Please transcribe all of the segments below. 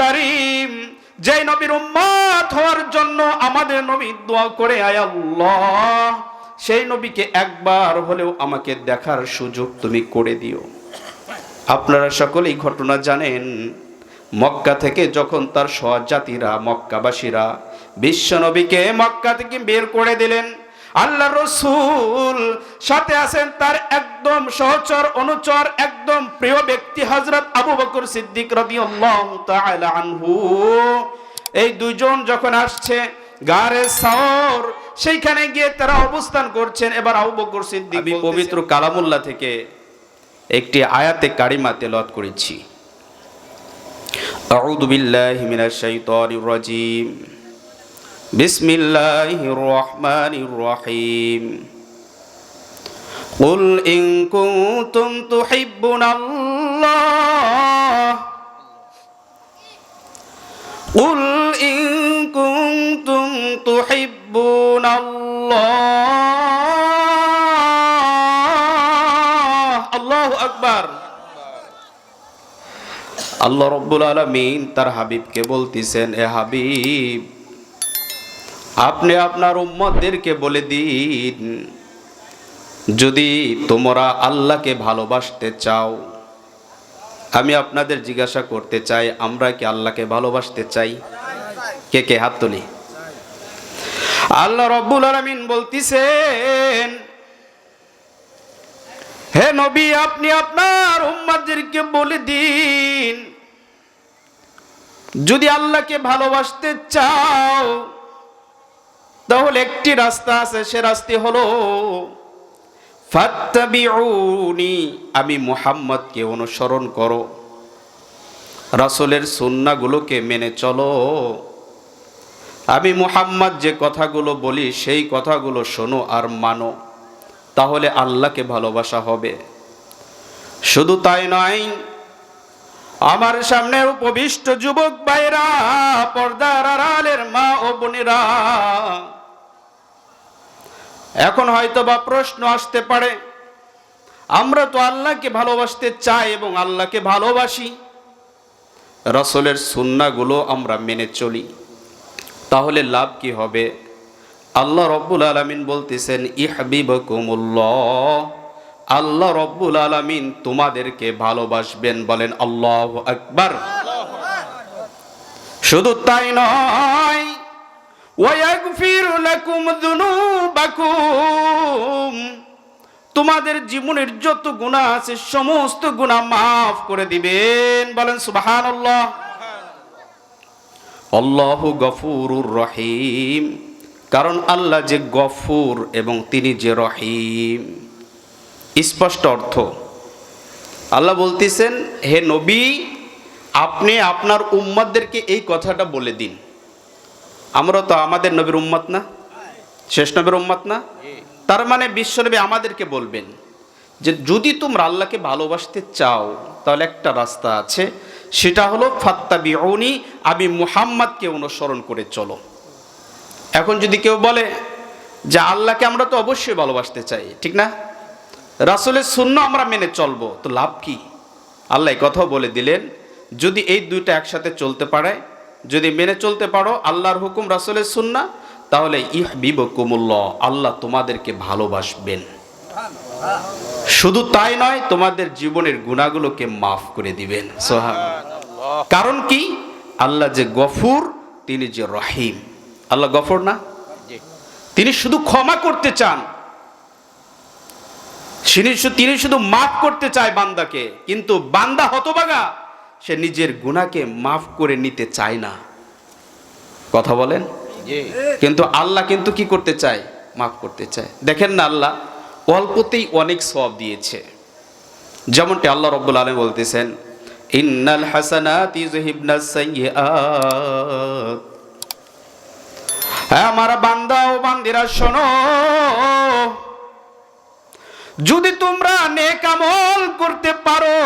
কারিম যে নবীর উম্মত হওয়ার জন্য আমাদের নবী দোয়া করে, আয় আল্লাহ, সেই নবীকে একবার হলেও আমাকে দেখার সুযোগ তুমি করে দিও। আপনারা সকলেই ঘটনা জানেন, মক্কা থেকে যখন তার সহজাতিরা মক্কাবাসীরা বিশ্বনবীকে মক্কা থেকে বের করে দিলেন আল্লাহ রসুল সাথে আছেন তার একদম সহচর অনুচর একদম প্রিয় ব্যক্তি হজরত আবু বকর সিদ্দিক রাদিয়াল্লাহু তাআলা আনহু এই দুইজন যখন আসছে গারে সাওর সেইখানে গিয়ে তারা অবস্থান করছেন এবার আবু বকর সিদ্দিক আমি পবিত্র কালামুল্লাহ থেকে একটি আয়াতে কারিমা তেলাওয়াত করেছি أعوذ بالله من الشيطان الرجيم بسم الله الرحمن الرحيم قل إن كنتم تحبون الله قل إن كنتم تحبون الله الله أكبر আল্লাহ রব্বুল আলমিন তার হাবিবকে বলতেছেন এ হাবিব আপনি আপনার উম্মতদেরকে বলে দিন, যদি তোমরা আল্লাহকে ভালোবাসতে চাও। আমি আপনাদের জিজ্ঞাসা করতে চাই, আমরা কি আল্লাহকে ভালোবাসতে চাই? কে কে? হাত তুলি। আল্লাহ রব্বুল আলমিন বলতেছেন, হে নবী, আপনি আপনার উম্মাদেরকে বলে দিন, যদি আল্লাহকে ভালোবাসতে চাও তাহলে একটি রাস্তা আছে, সে রাস্তা হলো, ফাত্তাবিউনি, আমি মুহাম্মদকে অনুসরণ করো। রাসূলের সুন্নাগুলোকে মেনে চলো। আমি মুহাম্মদ যে কথাগুলো বলি, সেই কথাগুলো শোনো আর মানো। তাহলে আল্লাহকে ভালোবাসা হবে। শুধু তাই নয়, আমার সামনে উপবিষ্ট যুবক ভাইরা পর্দার আড়ালের মা ও বোনেরা এখন হয়তো বা প্রশ্ন আসতে পারে। আমরা তো আল্লাহকে ভালোবাসতে চাই এবং আল্লাহকে ভালোবাসি। রসলের সুন্নাগুলো আমরা মেনে চলি। তাহলে লাভ কি হবে? আল্লাহ রব্বুল আলমিন বলতেছেন ইহবিবকুমুল্লাহ। আল্লাহ রব্বুল আলমিন তোমাদেরকে ভালোবাসবেন বলেন আল্লাহ আকবার। শুধু তাই নয় তোমাদের জীবনের যত গুনাহ আছে, সমস্ত গুনাহ মাফ করে দিবেন। বলেন গফুরুর রহিম। কারণ আল্লাহ যে গফুর এবং তিনি যে রহিম। স্পষ্ট অর্থ। আল্লাহ বলতেছেন, হে নবী, আপনি আপনার উম্মতদেরকে এই কথাটা বলে দিন। আমরা তো আমাদের নবীর উম্মত না শেষ নবীর উম্মত না। তার মানে বিশ্বনবী আমাদেরকে বলবেন যে যদি তোমরা আল্লাহকে ভালোবাসতে চাও তাহলে একটা রাস্তা আছে। সেটা হলো ফাত্তা বিউনি আমি মুহাম্মাদকে অনুসরণ করে চলো। এখন যদি কেউ বলে যে আল্লাহকে আমরা তো অবশ্যই ভালোবাসতে চাই ঠিক না? রাসুলের শূন্য আমরা মেনে চলবো তো লাভ কি? আল্লাহ কথাও বলে দিলেন যদি এই দুইটা একসাথে চলতে পারে যদি মেনে চলতে পারো আল্লাহর হুকুম রাসুলের সুন্না তাহলে ইহ বিবকুমুল্লাহ আল্লাহ তোমাদেরকে ভালোবাসবেন। শুধু তাই নয় তোমাদের জীবনের গুণাগুলোকে মাফ করে দিবেন। কারণ কি? আল্লাহ যে গফুর তিনি যে রহিম। আল্লাহ গফর না? তিনি শুধু ক্ষমা করতে চান। তিনি শুধু মাফ করতে চায় বান্দাকে কিন্তু বান্দা হতবাগা। সে নিজের গুণাকে মাফ করে নিতে চায় না। কথা বলেন? কিন্তু আল্লাহ কিন্তু কি করতে চায়? মাফ করতে চায়। দেখেন না আল্লাহ অল্পতেই অনেক সব দিয়েছে। যেমনটি আল্লাহ রব্বুল আলম বলতেছেন ইন্নাল হাসানাত ইউযহিবনাস সাইয়্যাত। হ্যাঁ আমার বান্দা ও বান্দিরা শোনো। যদি তোমরা নেক আমল করতে পারো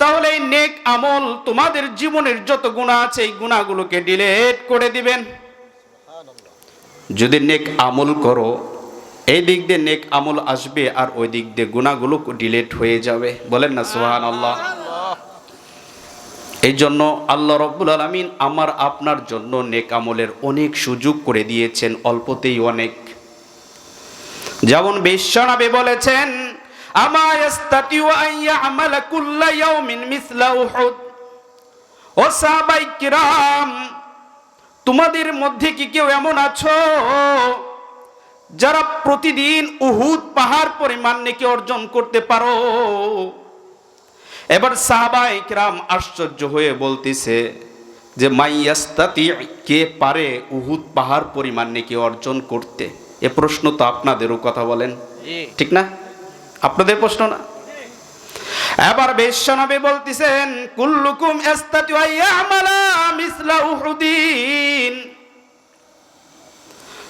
তাহলে এই নেক আমল তোমাদের জীবনের যত গুণা আছে, এই গুণাগুলোকে ডিলেট করে দিবেন। যদি নেক আমল করো, এই দিক দিয়ে নেক আমল আসবে আর ওই দিক দিয়ে গুণাগুলো ডিলেট হয়ে যাবে। বলেন না সোহান আল্লাহ এই জন্য আল্লাহ রব্বুল আলমিন আমার, আপনার জন্য নেক আমলের অনেক সুযোগ করে দিয়েছেন, অল্পতেই অনেক। যেমন বিশ্বনবী বলেছেন আমা ইয়াস্তাতিউ আন ইয়ামালা কুল্লা ইয়াউমিন মিসলা উহুদ। ও সাহাবাই কিরাম তোমাদের মধ্যে কি কেউ এমন আছো যারা প্রতিদিন উহুদ পাহাড় পরিমাণ নাকি অর্জন করতে পারো? এবার সাহাবাই কিরাম আশ্চর্য হয়ে বলতেছে যে মাইয়াস্তাতি কে পারে উহুদ পাহাড় পরিমাণ নাকি অর্জন করতে? এ প্রশ্ন তো আপনাদেরও কথা বলেন। ঠিক না? আপনাদের প্রশ্ন না? এবার বেশ্যনবী বলতেছেন, কুল্লুকুম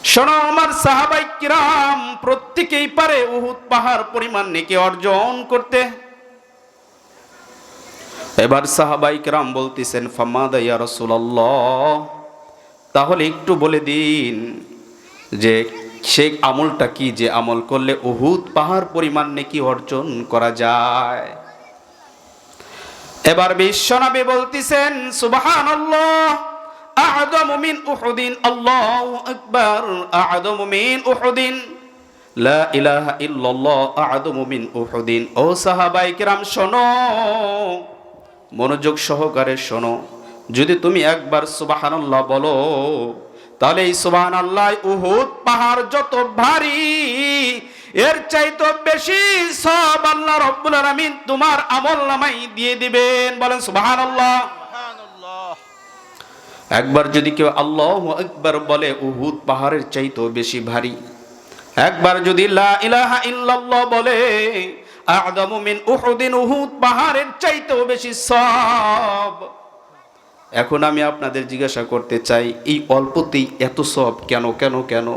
শোনো, আমার সাহাবাই কিরাম প্রত্যেকেই পারে উহুদ পাহাড় পরিমাণ নেকি অর্জন করতে। এবার সাহাবাই কিরাম বলতেছেন, ফামাদা ইয়া রাসূলুল্লাহ? তাহলে একটু বলে দিন যে সে আমলটা কি যে আমল করলে উহুদ পাহাড় পরিমাণ নাকি অর্জন করা যায়? এবার বিশ্বনবী বলতেছেন, সুবহানাল্লাহ আ'যামু মিন উহুদিন, আল্লাহু আকবার আ'যামু মিন উহুদিন, লা ইলাহা ইল্লাল্লাহ আ'যামু মিন উহুদিন। ও সাহাবায়ে কিরাম, শোনো, মনোযোগ সহকারে শোনো। যদি তুমি একবার সুবহানাল্লাহ বলো তাহলে এই আল্লাহ উহুদ পাহাড় যত ভারী এর চাইতো বেশি সব আল্লাহ রব্বুল আলামিন তোমার আমল নামাই দিয়ে দিবেন। বলেন সুবহানাল্লাহ। একবার যদি কেউ আল্লাহ একবার বলে উহুদ পাহাড়ের চাইতো বেশি ভারী। একবার যদি লা ইলাহা ইল্লাল্লাহ বলে আ'যামু মিন উহুদিন উহুদ পাহাড়ের চাইতেও বেশি সব। এখন আমি আপনাদের জিজ্ঞাসা করতে চাই, এই অল্পতেই এত সব কেন কেন কেন?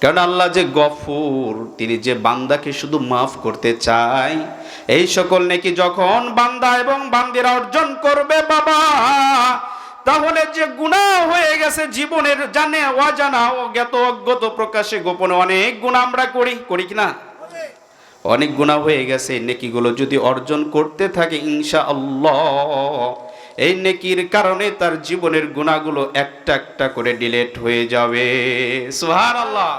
কারণ আল্লাহ যে গফুর, তিনি যে বান্দাকে শুধু মাফ করতে চায়, এই সকল নাকি যখন বান্দা এবং বান্দিরা অর্জন করবে, বাবা, তাহলে যে গুণা হয়ে গেছে জীবনের জানে, অজানা, অজ্ঞাত, অজ্ঞত প্রকাশে গোপনে অনেক গুণা আমরা করি করি কি না? অনেক গুণা হয়ে গেছে, নেকিগুলো যদি অর্জন করতে থাকে ইনশা আল্লাহ এই নেকির কারণে তার জীবনের গুণাগুলো একটা একটা করে ডিলেট হয়ে যাবে। সুহার আল্লাহ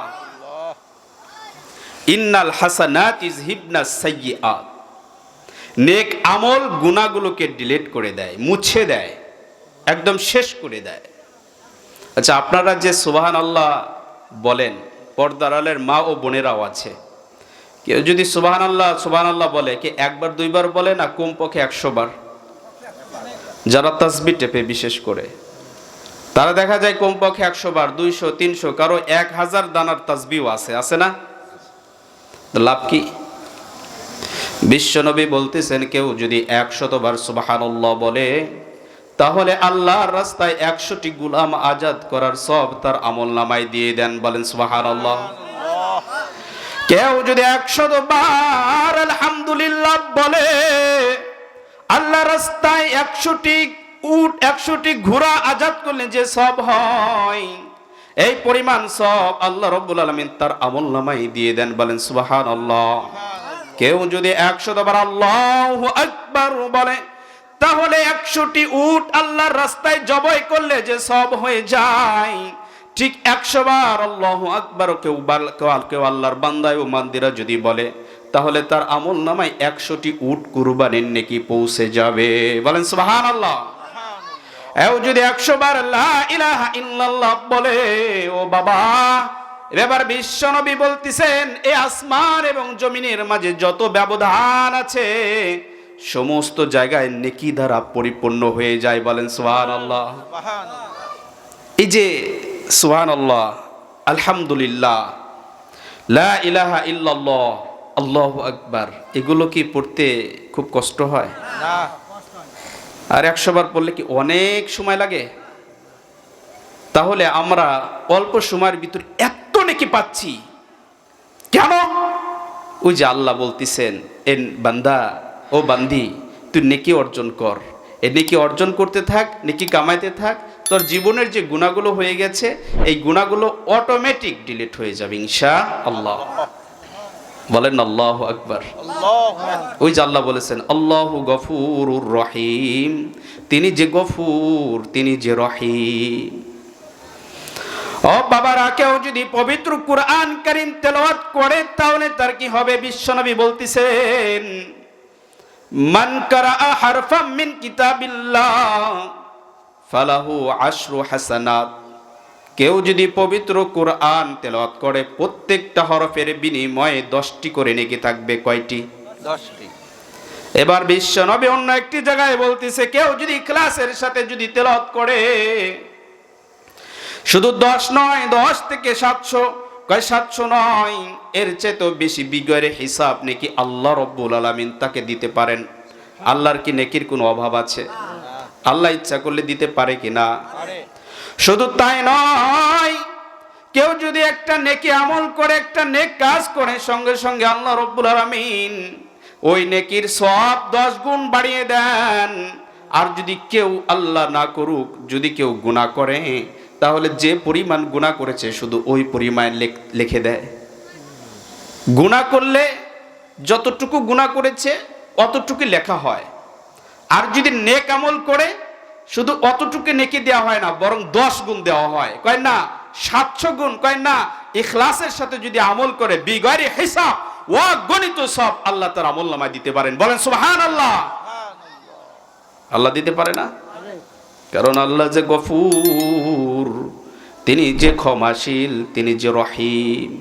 ইন্নাল হাসানাত ইজ হিবনা সাইয়্যাত নেক আমল গুণাগুলোকে ডিলেট করে দেয়, মুছে দেয়, একদম শেষ করে দেয়। আচ্ছা আপনারা যে সুবাহান আল্লাহ বলেন পর্দারালের মা ও বোনেরাও আছে। কেউ যদি সুবাহান আল্লাহ সুবাহান আল্লাহ বলে, কে একবার, দুইবার বলে না, কমপক্ষে একশো বার। যারা তসবি টেপে, বিশেষ করে। তারা দেখা যায় কমপক্ষে একশো বার, দুইশো, তিনশো, কারও এক হাজার দানার তসবিও আছে। আছে না? লাভ কি? বিশ্বনবী বলতেছেন, কেউ যদি একশতবার সুবাহান্লাহ বলে, তাহলে আল্লাহর রাস্তায় একশোটি গুলাম আজাদ করার সব তার আমল নামায় দিয়ে দেন, বলেন সুবাহানুল্লাহ। কেউ যদি একশত বার আলহামদুলিল্লাহ বলে আল্লাহ রাস্তায় একশোটি উট, একশোটি ঘোড়া আজাদ করলে যে সব হয়। এই পরিমাণ সব আল্লাহ রব্বুল আলমিন তার আমল নামাই দিয়ে দেন, বলেন সুবাহান আল্লাহ কেউ যদি একশো দবার আল্লাহ আকবার বলে, তাহলে একশোটি উট আল্লাহর রাস্তায় জবাই করলে যে সব হয়ে যায়। ঠিক একশো বার আল্লাহ আকবার কেউ- কেউ আল্লাহর বান্দায় ও মান্দিরা যদি বলে তাহলে তার আমল নামায় একশোটি উট কুরবানির নেকি পৌঁছে যাবে। বলেন সুবাহান আল্লাহ এও যদি একশো বার ইলাহা ইল্লাল্লাহ বলে, ও বাবা এবার বিশ্বনবী বলতেছেন, এ আসমান এবং জমিনের মাঝে যত ব্যবধান আছে, সমস্ত জায়গায় নেকি দ্বারা পরিপূর্ণ হয়ে যায়। বলেন সোহান আল্লাহ এই যে সোহান আল্লাহ আলহামদুলিল্লাহ, লা ইলাহা ইল্লাল্লাহ আল্লাহু আকবার এগুলো কি পড়তে খুব কষ্ট হয়? আর একশো বার পড়লে কি অনেক সময় লাগে? তাহলে আমরা অল্প সময়ের ভিতর এত নাকি পাচ্ছি। কেন? ওই যে আল্লাহ বলতেছেন এ বান্দা ও বান্দি তুই নেকি অর্জন কর। এ নেকি অর্জন করতে থাক নেকি কামাইতে থাক তোর জীবনের যে গুণাগুলো হয়ে গেছে এই গুণাগুলো অটোমেটিক ডিলিট হয়ে যাবে ইনশা আল্লাহ বলেন আল্লাহ আকবার। ওই যে আল্লাহ বলেছেন আল্লাহ গফুর রহিম। তিনি যে গফুর তিনি যে রহিম। ও বাবারা কেউ যদি পবিত্র কুরআন করিম তেলাওয়াত করে তাহলে তার কি হবে? বিশ্বনবী বলতেছেন মান কারা হারফাম মিন কিতাবিল্লাহ ফালাহু আশরু হাসানাত। কেউ যদি পবিত্র কোরআন তেলাওয়াত করে প্রত্যেকটা হরফের বিনিময়ে দশটি করে নেকি থাকবে কয়টি? দশটি। এবার বিশ্ব নবী অন্য একটি জায়গায় বলতেছে কেউ যদি ক্লাসের সাথে যদি তেলাওয়াত করে শুধু দশ নয় দশ থেকে সাতশো কয় সাতশো নয় এর চেয়ে তো বেশি বিগয়ের হিসাব নাকি আল্লাহ রব্বুল আলমিন তাকে দিতে পারেন। আল্লাহর কি নেকির কোনো অভাব আছে? আল্লাহ ইচ্ছা করলে দিতে পারে কি না? শুধু তাই নয়, কেউ যদি একটা নেকি আমল করে, একটা নেক কাজ করে, সঙ্গে সঙ্গে আল্লাহ রব্বুল আলামিন ওই নেকির সব দশ গুণ বাড়িয়ে দেন। আর যদি কেউ আল্লাহ না করুক, যদি কেউ গুনাহ করে, তাহলে যে পরিমাণ গুনাহ করেছে, শুধু ওই পরিমাণ লেখ- দেয়। গুনাহ করলে যতটুকু গুনাহ করেছে অতটুকু লেখা হয়। আর যদি নেক আমল করে শুধু অতটুকু নেকি দেওয়া হয় না, বরং দশ গুণ দেওয়া হয়। কয় না? সাতশো গুণ। কয় না? ইখলাসের সাথে যদি আমল করে বিগরি হিসাব ও গণিত সব আল্লাহ তার আমল নামায় দিতে পারেন। বলেন সুবহান আল্লাহ আল্লাহ দিতে পারে না? কারণ আল্লাহ যে গফুর, তিনি যে ক্ষমাশীল, তিনি যে রহিম।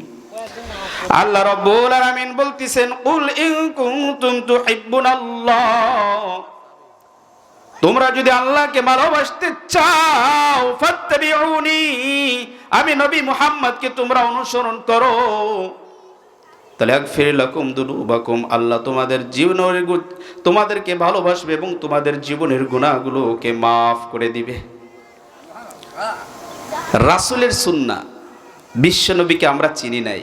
আল্লাহ রব্বুল আলামিন বলতেছেন কুল ইন কুনতুম তুহিব্বুনাল্লাহ। তোমরা যদি আল্লাহকে ভালোবাসতে চাও আমি নবী মুহাম্মদকে তোমরা অনুসরণ করো। তাহলে এক আগফির লাকুম দুনুবাকুম, আল্লাহ তোমাদের জীবনের তোমাদেরকে ভালোবাসবে এবং তোমাদের জীবনের গুনাহগুলোকে মাফ করে দিবে। রাসূলের সুন্নাহ, বিশ্বনবীকে আমরা চিনি নাই।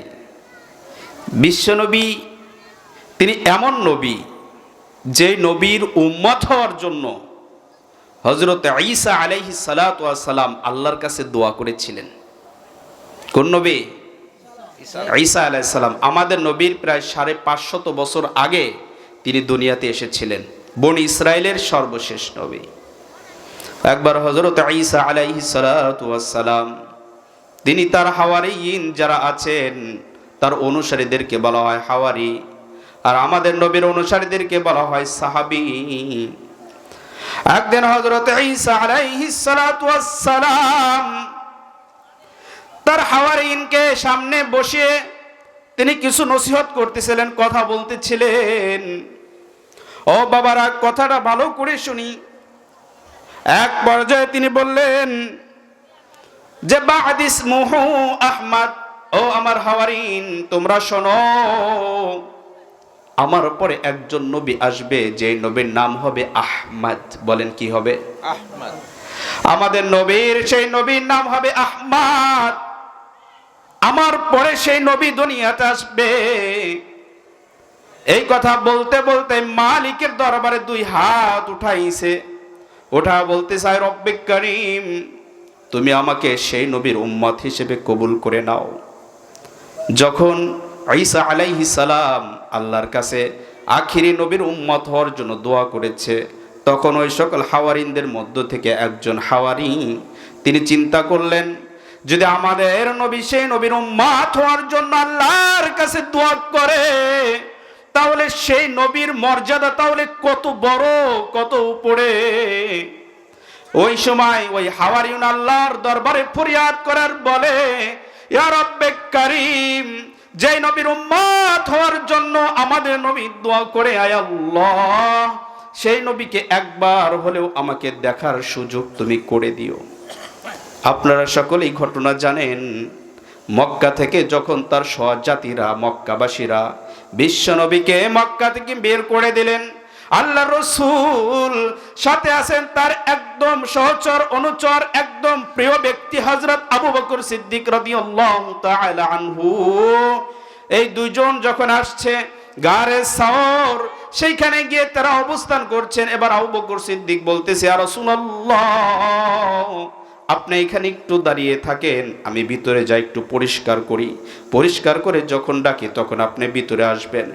বিশ্বনবী, তিনি এমন নবী যে নবীর উম্মত হওয়ার জন্য হজরত ঈসা আলাইহি সালাম আল্লাহর কাছে দোয়া করেছিলেন। কোন নবী? ঈসা আলাইসালাম আমাদের নবীর প্রায় সাড়ে পাঁচশত বছর আগে তিনি দুনিয়াতে এসেছিলেন। বন ইসরায়েলের সর্বশেষ নবী। একবার হজরত ঈসা আলাইহি সালাম তিনি তার হাওয়ারিন যারা আছেন তার অনুসারীদেরকে বলা হয় হাওয়ারি। আর আমাদের নবীর অনুসারীদেরকে বলা হয় সাহাবি। একদিন হজরত ওয়াস সালাম তার হাওয়ারিনকে সামনে বসিয়ে তিনি কিছু নসিহত করতেছিলেন, কথা বলতেছিলেন। ও বাবারা, কথাটা ভালো করে শুনি। এক পর্যায়ে তিনি বললেন, যে বাহাদিস মুহু আহমদ, ও আমার হাওয়ারিন, তোমরা শোনো। আমার পরে একজন নবী আসবে যে নবীর নাম হবে আহমদ। বলেন কি হবে? আহমদ। আমাদের নবীর সেই নবীর নাম হবে আহমদ। আমার পরে সেই নবী দুনিয়াতে আসবে। এই কথা বলতে বলতে মালিকের দরবারে দুই হাত উঠাইছে। ওঠা বলতে চায় রব্বে করিম তুমি আমাকে সেই নবীর উম্মত হিসেবে কবুল করে নাও। যখন ঈসা আলাইহি সালাম আল্লাহর কাছে আখিরি নবীর উম্মত হওয়ার জন্য দোয়া করেছে। তখন ওই সকল হাওয়ারিনদের মধ্য থেকে একজন হাওয়ারি তিনি চিন্তা করলেন, যদি আমাদের নবী সেই নবীর উম্মাত হওয়ার জন্য আল্লাহর কাছে দোয়া করে, তাহলে সেই নবীর মর্যাদা তাহলে কত বড়, কত উপরে? ওই সময় ওই হাওয়ারিউন আল্লাহর দরবারে ফরিয়াদ করার বলে, ইয়া রব্বে কারিম যেই নবীর উম্মত হওয়ার জন্য আমাদের নবী দোয়া করে, আয় আল্লাহ, সেই নবীকে একবার হলেও আমাকে দেখার সুযোগ তুমি করে দিও। আপনারা সকলেই ঘটনা জানেন, মক্কা থেকে যখন তার সহজাতিরা মক্কাবাসীরা বিশ্বনবীকে মক্কা থেকে বের করে দিলেন আল্লাহ রসুল সাথে আছেন তার একদম সহচর, অনুচর, একদম প্রিয় ব্যক্তি হজরত আবু বকর সিদ্দিক আনহু। এই দুজন যখন আসছে গারে সাওর, সেইখানে গিয়ে তারা অবস্থান করছেন। এবার আবু বকর সিদ্দিক বলতেছে আর রাসূলুল্লাহ আপনি এখানে একটু দাঁড়িয়ে থাকেন, আমি ভিতরে যাই একটু পরিষ্কার করি। পরিষ্কার করে যখন ডাকি, তখন আপনি ভিতরে আসবেন।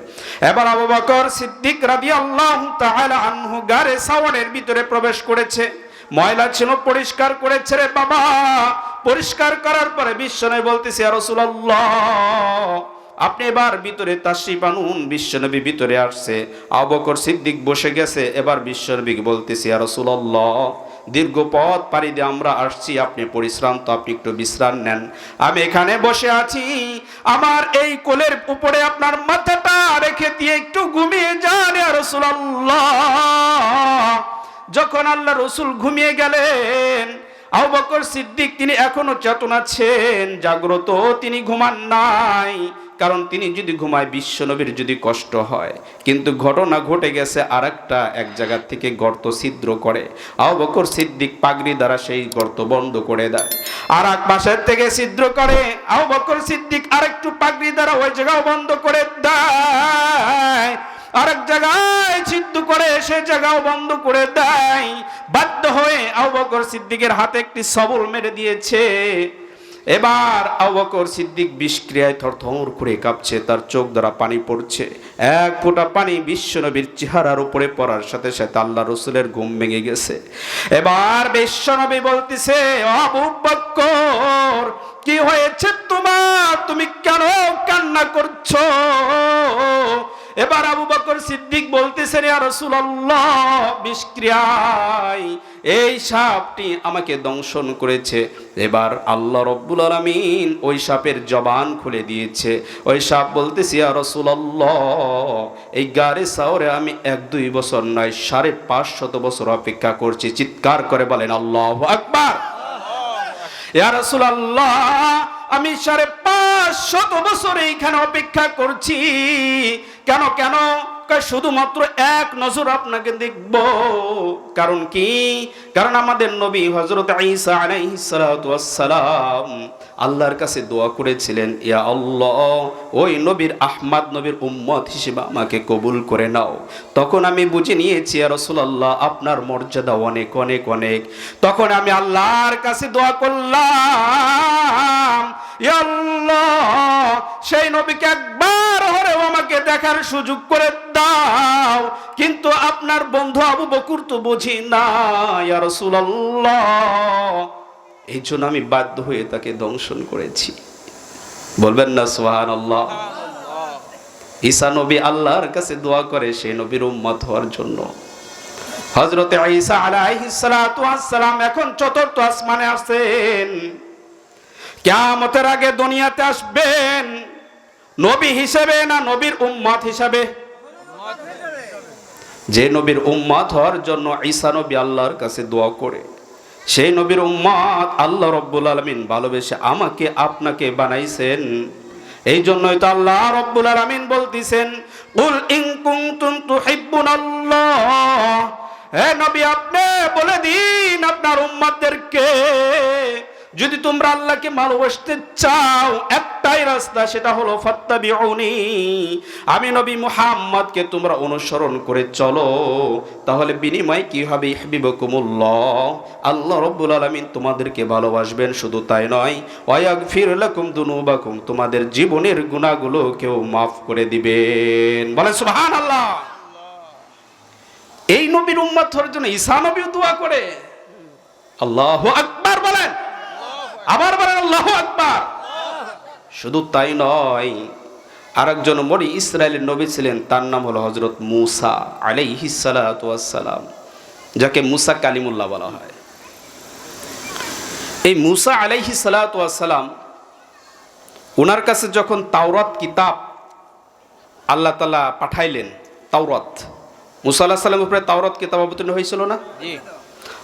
এবার আবু বকর সিদ্দিক রাদিয়াল্লাহু তাআলা আনহু গারে সাওয়ানের ভিতরে প্রবেশ করেছে। ময়লা ছিল, পরিষ্কার করেছে রে বাবা। পরিষ্কার করার পরে বিশ্বনবী বলতেছে আর রাসূলুল্লাহ, আপনি এবার ভিতরে তাশরিফ আনুন। বিশ্বনবী ভিতরে আসছে। আবু বকর সিদ্দিক বসে গেছে। এবার বিশ্বনবী বলতেছে আর রাসূলুল্লাহ দীর্ঘ পথ পাড়ি দিয়ে আমরা আসছি। আপনি পরিশ্রান্ত, আপনি একটু বিশ্রাম নেন। আমি এখানে বসে আছি। আমার এই কোলের উপরে আপনার মাথাটা রেখে দিয়ে একটু ঘুমিয়ে যান যখন আল্লাহ রসুল ঘুমিয়ে গেলেন, আবু সিদ্দিক তিনি এখনও চেতনা আছেন, জাগ্রত তিনি ঘুমান নাই। কারণ তিনি যদি ঘুমায়, বিশ্বনবীর যদি কষ্ট হয়। কিন্তু ঘটনা ঘটে গেছে আর একটা এক জায়গা থেকে গর্ত ছিদ্র করে। আবু বকর সিদ্দিক পাগড়ি দ্বারা সেই গর্ত বন্ধ করে দেয়। আর এক পাশের থেকে ছিদ্র করে, আবু বকর সিদ্দিক আরেকটু পাগড়ি দ্বারা ওই জায়গাও বন্ধ করে দেয়। আরেক জায়গায় ছিদ্র করে, সে জায়গাও বন্ধ করে দেয়। বাধ্য হয়ে আবু বকর সিদ্দিকের হাতে একটি সবল মেরে দিয়েছে। এবার আবু বকর সিদ্দিক বিষক্রিয়ায় থরথর করে কাঁপছে, তার চোখ দ্বারা পানি পড়ছে। এক ফোঁটা পানি বিশ্বনবীর চেহারার উপরে পড়ার সাথে সাথে আল্লাহ রসুলের ঘুম ভেঙে গেছে। এবার বিশ্বনবী বলতেছে কি হয়েছে তোমার? তুমি কেন কান্না করছ? এবার আবু বকর সিদ্দিক বলতেছেন ইয়া রাসূলুল্লাহ, বিষক্রিয়ায় এই সাপটি আমাকে দংশন করেছে। এবার আল্লাহ রব্বুল আলামিন ওই সাপের জবান খুলে দিয়েছে। ওই সাপ বলতেছে, ইয়া রাসূলুল্লাহ, এই গাড়ি সাওরে আমি এক দুই বছর নয়, সাড়ে পাঁচ শত বছর অপেক্ষা করছি। চিৎকার করে বলেন, আল্লাহু আকবার! আমি সাড়ে পাঁচ শত বছর এইখানে অপেক্ষা করছি। কেন কেন? কয় শুধুমাত্র এক নজর আপনাকে দেখব। কারণ কি? কারণ আমাদের নবী হজরত সালাম আল্লাহর কাছে দোয়া করেছিলেন, ইয়া আল্লাহ, ওই নবীর আহমাদ নবীর উম্মত হিসেবে আমাকে কবুল করে নাও। তখন আমি বুঝে নিয়েছি রাসূলুল্লাহ, আপনার মর্যাদা অনেক অনেক অনেক। তখন আমি আল্লাহর কাছে দোয়া করলাম সেই নবীকে একবার হরেও আমাকে দেখার সুযোগ করে দাও। কিন্তু আপনার বন্ধু আবু বকুর তো বুঝি না এই জন্য আমি বাধ্য হয়ে তাকে দংশন করেছি। বলবেন না সোহান আল্লাহ ঈসা নবী আল্লাহর কাছে দোয়া করে সেই নবীর উম্মত হওয়ার জন্য। হজরতে ঈসা আলাইহিস সালাতু ওয়াস সালাম এখন চতুর্থ আসমানে আসেন কিয়ামতের আগে দুনিয়াতে আসবেন। নবী হিসেবে না নবীর উম্মত হিসাবে? যে নবীর উম্মত হওয়ার জন্য ঈসা নবী আল্লাহর কাছে দোয়া করে, সেই নবীর উম্মত আল্লাহ রব্বুল আলমিন ভালোবেসে আমাকে, আপনাকে বানাইছেন। এই জন্যই তো আল্লাহ রব্বুল আলমিন বলতেছেন উল ইন কুনতুম তুহিব্বুনাল্লাহ। হে নবী, আপনি বলে দিন আপনার উম্মতদেরকে। যদি তোমরা আল্লাহকে ভালোবাসতে চাও, একটাই রাস্তা, সেটা হলো ফাত্তাবিউনি। আমি নবী মুহাম্মদকে তোমরা অনুসরণ করে চলো, তাহলে বিনিময় কি হবে? ইহবিবকুমুল্লাহ। আল্লাহ রব্বুল আলামিন তোমাদেরকে ভালোবাসবেন, শুধু তাই নয়, ওয়াগফির লাকুম দুনুবাকুম, তোমাদের জীবনের গুনাহগুলো কেউ মাফ করে দিবেন। বলে সুবহানাল্লাহ। এই নবীর উম্মত হওয়ার জন্য ঈসা নবীও দোয়া করে। আল্লাহু আকবার বলেন। আবার বলেন আল্লাহ আকবার। শুধু তাই নয় আরেকজন মরি ইসরায়েলের নবী ছিলেন তার নাম হলো হজরত মুসা আলাইহিস সালাম যাকে মুসা কালিমুল্লাহ বলা হয়। এই মুসা আলাইহি সালাম ওনার কাছে যখন তাওরাত কিতাব আল্লাহ তালা পাঠাইলেন তাওরাত মুসা আল্লাহ সাল্লামের উপরে তাওরাত কিতাব অবতীর্ণ হয়েছিল না?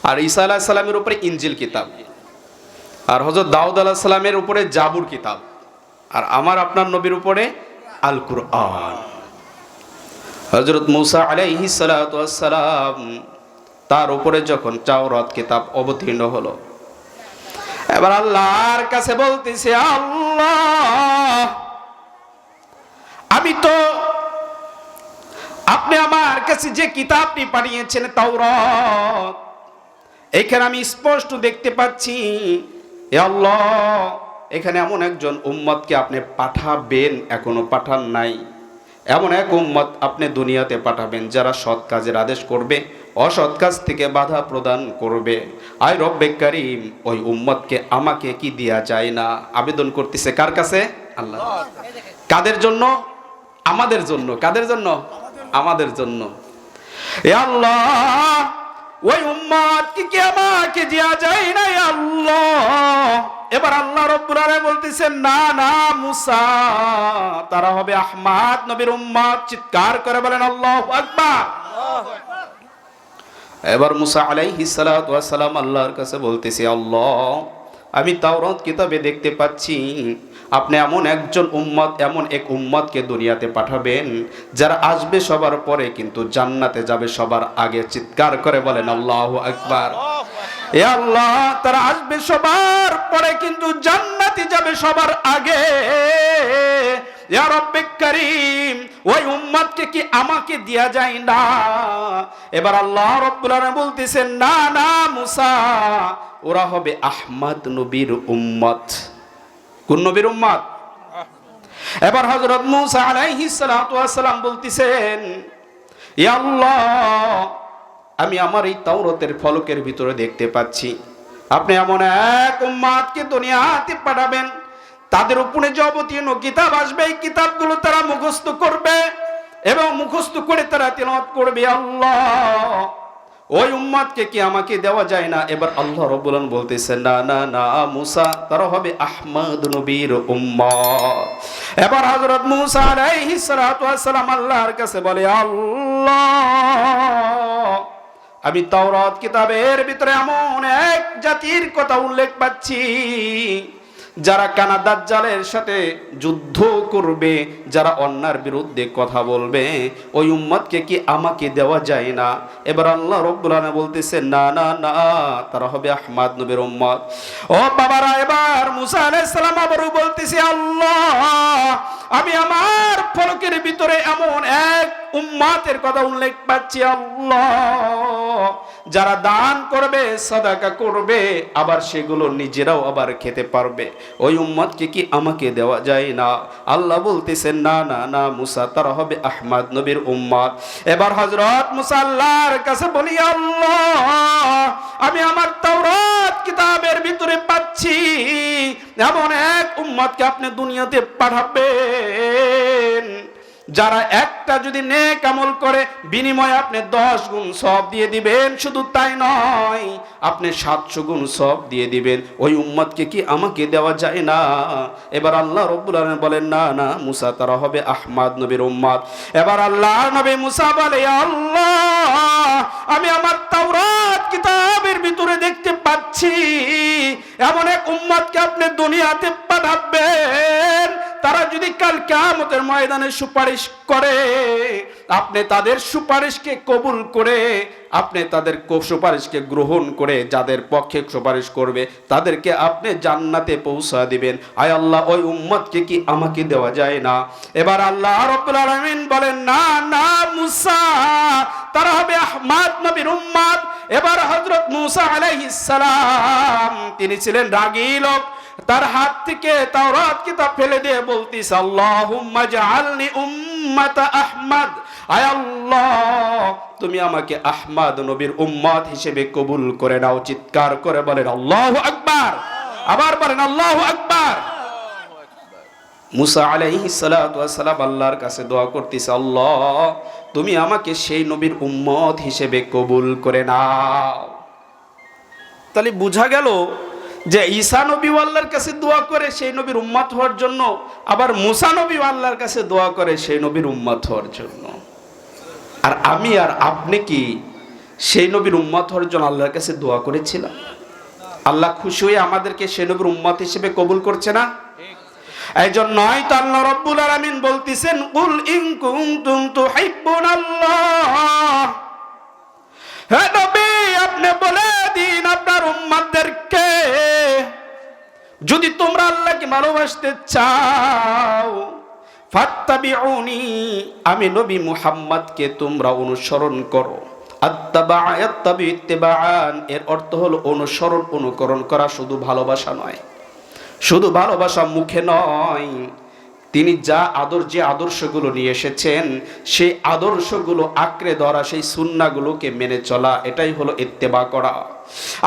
আর ঈসা আলাহ সাল্লামের উপরে ইঞ্জিল কিতাব। আর হজরত দাউদ আলাহ উপরে জাবুর কিতাব। আর আমার আপনার নবীর উপরে আল কুরআন হজরত মুসা আলাইহি সালাম তার উপরে যখন চাওরাত কিতাব অবতীর্ণ হলো। এবার আল্লাহর কাছে বলতেছে, আল্লাহ, আমি তো, আপনি আমার কাছে যে কিতাবটি পাঠিয়েছেন তাওরাত, এখানে আমি স্পষ্ট দেখতে পাচ্ছি এ আল্লাহ, এখানে এমন একজন উম্মতকে আপনি পাঠাবেন, এখনও পাঠান নাই। এমন এক উম্মত আপনি দুনিয়াতে পাঠাবেন, যারা সৎ কাজের আদেশ করবে, অসৎ কাজ থেকে বাধা প্রদান করবে। আয় রব্বে ওই উম্মতকে আমাকে কি দেয়া যায় না? আবেদন করতেছে কার কাছে? আল্লাহ। কাদের জন্য? আমাদের জন্য। কাদের জন্য? আমাদের জন্য। এ আল্লাহ ওই উম্মত কি কি আমাকে দেয়া যায় না আল্লাহ? এবার আল্লাহ রব্বুল বলতেছেন, না না, মুসা। তারা হবে আহমাদ নবীর উম্মত। চিৎকার করে বলেন, আল্লাহু আকবার। এবার মুসা আলাইহি সালাম আল্লাহর কাছে বলতেছি, আল্লাহ, আমি তাওরাত কিতাবে দেখতে পাচ্ছি আপনি এমন একজন উম্মত, এমন এক উম্মতকে দুনিয়াতে পাঠাবেন, যারা আসবে সবার পরে কিন্তু জান্নাতে যাবে সবার আগে, চিৎকার করে বলেন, আল্লাহ আকবার। এ আল্লাহ, তারা আসবে সবার পরে কিন্তু জান্নাতি যাবে সবার আগে। ইয়া রব্বে করিম, ওই উম্মতকে কি আমাকে দেয়া যায় না? এবার আল্লাহ রব্বুল বলতেছেন, না না, মুসা, ওরা হবে আহমদ নবীর উম্মত। কোন নবীর উম্মত? এবার হযরত মুসা ওয়াস সালাম বলতেছেন আল্লাহ, আমি আমার এই তাওরাতের ফলকের ভিতরে দেখতে পাচ্ছি। আপনি এমন এক উম্মাদকে দুনিয়াতে পাঠাবেন, তাদের উপরে যাবতীয় কিতাব আসবে, এই কিতাবগুলো তারা মুখস্থ করবে এবং মুখস্থ করে তারা তেলাওয়াত করবে। আল্লাহ ওই উম্মাদকে কি আমাকে দেওয়া যায় না? এবার আল্লাহ রব্বুল আলামিন বলতেছেন না না না, মুসা, তারা হবে আহমদ নবীর উম্মত এবার হজরত মুসা আলাইহিস সালাম আল্লাহর কাছে বলে, আল্লাহ, আমি তাওরাত কিতাবের ভিতরে এমন এক জাতির কথা উল্লেখ পাচ্ছি যারা কানা দাজ্জালের সাথে যুদ্ধ করবে, যারা অন্যার বিরুদ্ধে কথা বলবে, ওই উম্মতকে কি আমাকে দেওয়া যায় না? এবার আল্লাহ রব্বুল আলামিন বলতেছে, না না না, তারা হবে আহমদ নবীর উম্মত। ও বাবারা, এবার মুসা আলাইহিস সালাম আবারও বলতেছে, আল্লাহ, আমি আমার ফলকের ভিতরে এমন এক উম্মাতের কথা উল্লেখ পাচ্ছি, আল্লাহ। যারা দান করবে, সাদাকা করবে, আবার সেগুলো নিজেরাও আবার খেতে পারবে। ওই উম্মতকে কি আমাকে দেওয়া যায় না? আল্লাহ বলতেছেন, না না না, মুসা, তারা হবে আহমাদ নবীর উম্মত এবার হজরত মুসা আল্লাহর কাছে বলি, আল্লাহ, আমি আমার তাওরাত কিতাবের ভিতরে পাচ্ছি। এমন এক উম্মতকে আপনি দুনিয়াতে পাঠাবেন। যারা একটা যদি নেক আমল করে, বিনিময়ে আপনি দশ গুণ সব দিয়ে দিবেন। শুধু তাই নয়, আপনি সাতশো গুণ সব দিয়ে দিবেন। ওই উম্মতকে কি আমাকে দেওয়া যায় না? এবার আল্লাহ রব্বুল আলামিন বলেন, না না, মুসা তারা হবে আহমাদ নবীর উম্মাদ এবার আল্লাহ নবী মুসা বলে আল্লাহ, আমি আমার তাওরাত কিতাবের ভিতরে দেখতে পাচ্ছি, এমন এক উম্মাদকে আপনি দুনিয়াতে পাঠাবেন তারা যদি কাল কিয়ামতের ময়দানে সুপারিশ করে, আপনি তাদের সুপারিশকে কবুল করে, আপনি তাদের সুপারিশকে গ্রহণ করে যাদের পক্ষে সুপারিশ করবে, তাদেরকে আপনি জান্নাতে পৌঁছা দিবেন। আয় আল্লাহ, ওই উম্মতকে কি আমাকে দেওয়া যায় না? এবার আল্লাহ রাব্বুল বলেন, না না, মুসা, তারা হবে আহমদ নবীর উম্মত। এবার হযরত মুসা আলাইহিস সালাম, তিনি ছিলেন রাগী লোক। তার হাত থেকে তাওরাত কিতাব ফেলে দিয়ে বলতিস, আল্লাহুম্মা জাআলনি উম্মাতা আহমদ। আয় আল্লাহ, তুমি আমাকে আহমদ নবীর উম্মত হিসেবে কবুল করে নাও, চিৎকার করে বলেন, আল্লাহু আকবার। আবার বলেন, আল্লাহু আকবার। মুসা আলাইহিস সালাতু সালাম আল্লাহর কাছে দোয়া করতেছে আল্লাহ, তুমি আমাকে সেই নবীর উম্মত হিসেবে কবুল করে নাও। তাহলে বোঝা গেল যে ঈসা নবী আল্লাহর কাছে দোয়া করে, সেই নবীর উম্মত হওয়ার জন্য। আবার মুসা নবী আল্লাহর কাছে দোয়া করে, সেই নবীর উম্মত হওয়ার জন্য। আর আমি আর আপনি কি সেই নবীর উম্মত হওয়ার জন্য আল্লাহর কাছে দোয়া করেছিলাম? আল্লাহ খুশি হয়ে আমাদেরকে সেই নবীর উম্মত হিসেবে কবুল করছে না? এই জন্যই তো আল্লাহ রব্বুল আলামিন বলতেছেন, কুল ইন কুনতুম তুহিব্বুনাল্লাহ হে নবী, আপনি বলে দিন আপনার উম্মাদেরকে যদি তোমরা আল্লাহকে ভালোবাসতে চাও, ফাত্তাবিউনি, আমি নবী মুহাম্মদকে তোমরা অনুসরণ করো। ইত্তেবাআন, এর অর্থ হলো অনুসরণ, অনুকরণ করা শুধু ভালোবাসা নয়। শুধু ভালোবাসা মুখে নয়, তিনি যা আদর, যে আদর্শগুলো নিয়ে এসেছেন, সেই আদর্শগুলো আঁকড়ে ধরা, সেই সুন্নাগুলোকে মেনে চলা, এটাই হলো ইত্তেবা করা।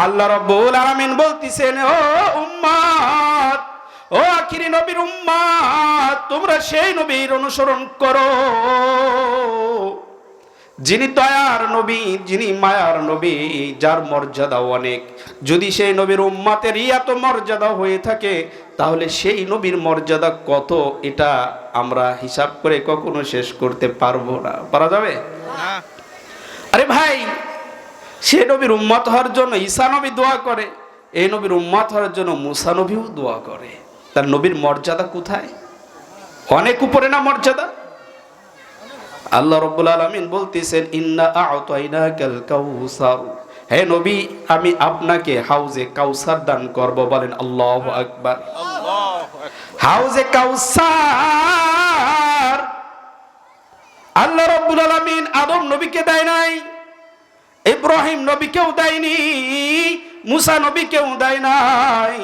আল্লাহ রব্বুল আলামিন বলতিছেন ও উম্মাত ও আখিরি নবীর উম্মাত তোমরা সেই নবীর অনুসরণ করো। যিনি দয়ার নবী যিনি মায়ার নবী যার মর্যাদা অনেক। যদি সেই নবীর উম্মাতেরই এত মর্যাদা হয়ে থাকে তাহলে সেই নবীর মর্যাদা কত এটা আমরা হিসাব করে কখনো শেষ করতে পারব না। পারা যাবে? আরে ভাই সে নবীর উম্মত হওয়ার জন্য ঈসা নবী দোয়া করে, এই নবীর উম্মত হওয়ার জন্য মুসা নবীও দোয়া করে। তার নবীর মর্যাদা কোথায়? অনেক উপরে না মর্যাদা? আল্লাহ রব্বুল আলমিন বলতেছেন, ইন্না আতাইনাকাল কাউসার। হে নবী, আমি আপনাকে হাউজে কাউসার দান করব, বলেন আল্লাহু আকবার। হাউজে কাউসার। আল্লাহ রব্বুল আলমিন আদম নবীকে দেয় নাই। ইব্রাহিম নবীকেও দেয়নি, মুসা নবীকেও দেয় নাই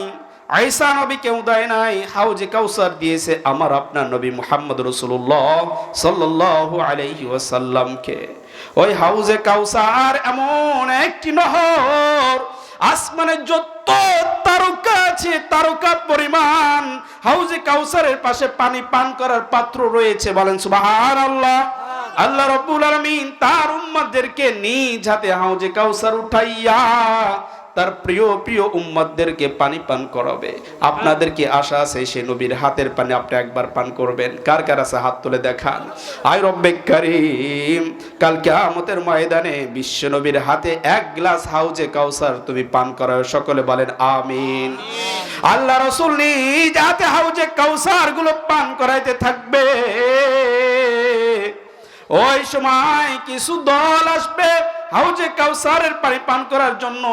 আইসা নবীকেও দেয় নাই। হাউজে কাউসার দিয়েছে আমার আপনার নবী মুহাম্মদ রসুল্লাহ সাল্লাল্লাহু আলাইহি ওয়াসাল্লামকে। ওই হাউজে কাউসার এমন একটি নহর আসমানে যত তারকা আছে তারকা পরিমাণ হাউজে কাউসারের পাশে পানি পান করার পাত্র রয়েছে। বলেন সুবহানাল্লাহ। আল্লাহ রব্বুল আলামিন তার উম্মতদেরকে নিজ হাতে হাউজে কাউসার উঠাইয়া তার প্রিয় প্রিয় উম্মতদেরকে পানি পান করাবে। আপনাদের কি আশা আছে সে নবীর হাতের পানি আপনি একবার পান করবেন। কার কার আছে হাত তুলে দেখান? আয় রব্বে করিম, কাল কিয়ামতের ময়দানে বিশ্ব নবীর হাতে এক গ্লাস হাউজে কাউসার তুমি পান করাও। সকলে বলেন, আমিন। আল্লাহ রসুল নিজ হাতে হাউজে কাউসারগুলো পান করাইতে থাকবে। ওই সময় কিছু দল আসবে হাউজে কাউসারের পানি পান করার জন্য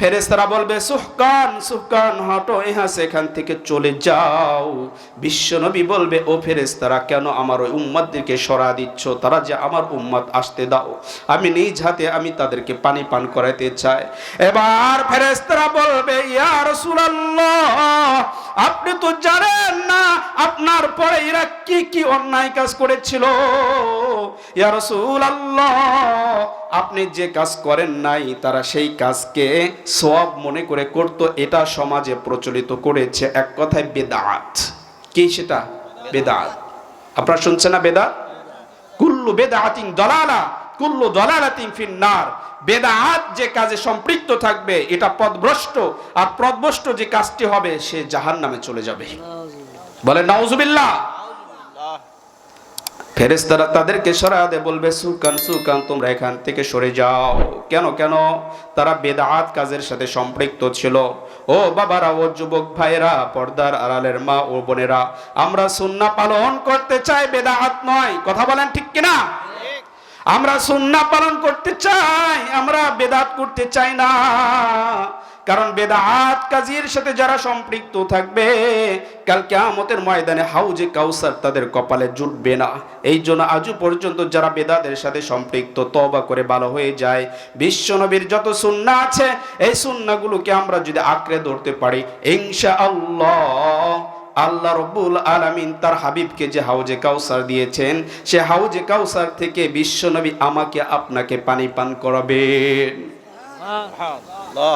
ফেরেস্তারা বলবে, সুহকান সুহকান, হটো, ইহা সেখান থেকে চলে যাও। বিশ্বনবী বলবে, ও ফেরেস্তারা কেন আমার ওই উম্মাদদেরকে সরা দিচ্ছ? তারা যে আমার উম্মাদ, আসতে দাও। আমি নিজ হাতে আমি তাদেরকে পানি পান করাইতে চাই। এবার ফেরেস্তারা বলবে, ইয়া রাসূলুল্লাহ, আপনি তো জানেন না, আপনার পরে এরা কি কি অন্যায় কাজ করেছিল? ইয়া রাসূলুল্লাহ, আপনি যে কাজ করেন নাই, তারা সেই কাজকে সওয়াব মনে করে করত, এটা সমাজে প্রচলিত করেছে। এক কথায় বেদাত। কি সেটা? বেদাত। আপনারা শুনছেন না বেদাত? কুল্লু বেদাতিন দলালা, কুল্লু দলালাতিন ফিন্নার। বেদাত যে কাজে সম্পৃক্ত থাকবে, এটা পদভ্রষ্ট। আর পদভ্রষ্ট যে কাজটি হবে, সে জাহান নামে চলে যাবে। বলে নাউজুবিল্লাহ। ফেরেস্তারা তাদেরকে সরাতে বলবে, সুকান সুকান, তোমরা এখান থেকে সরে যাও। কেন কেন? তারা বেদাত কাজের সাথে সম্পৃক্ত ছিল। ও বাবারা, ও যুবক ভাইরা পর্দার আড়ালের মা ও বোনেরা, আমরা সুন্না পালন করতে চাই বেদাহাত নয়। কথা বলেন ঠিক কিনা? আমরা সুন্না পালন করতে চাই, আমরা বেদাত করতে চাই না। কারণ বেদাত কাজীর সাথে যারা সম্পৃক্ত থাকবে, কাল কিয়ামতের ময়দানে হাউজে কাউসার তাদের কপালে জুটবে না। এই জন্য আজও পর্যন্ত যারা বেদাতের সাথে সম্পৃক্ত তবা করে ভালো হয়ে যায়। বিশ্বনবীর যত সুন্না আছে, এই সুন্নাগুলোকে আমরা যদি আঁকড়ে ধরতে পারি ইনশা আল্লাহ আল্লাহ রব্বুল আলামিন তার হাবিবকে যে হাউজে কাউসার দিয়েছেন, সে হাউজে কাউসার থেকে বিশ্বনবী আমাকে আপনাকে পানি পান করাবেন। আল্লাহ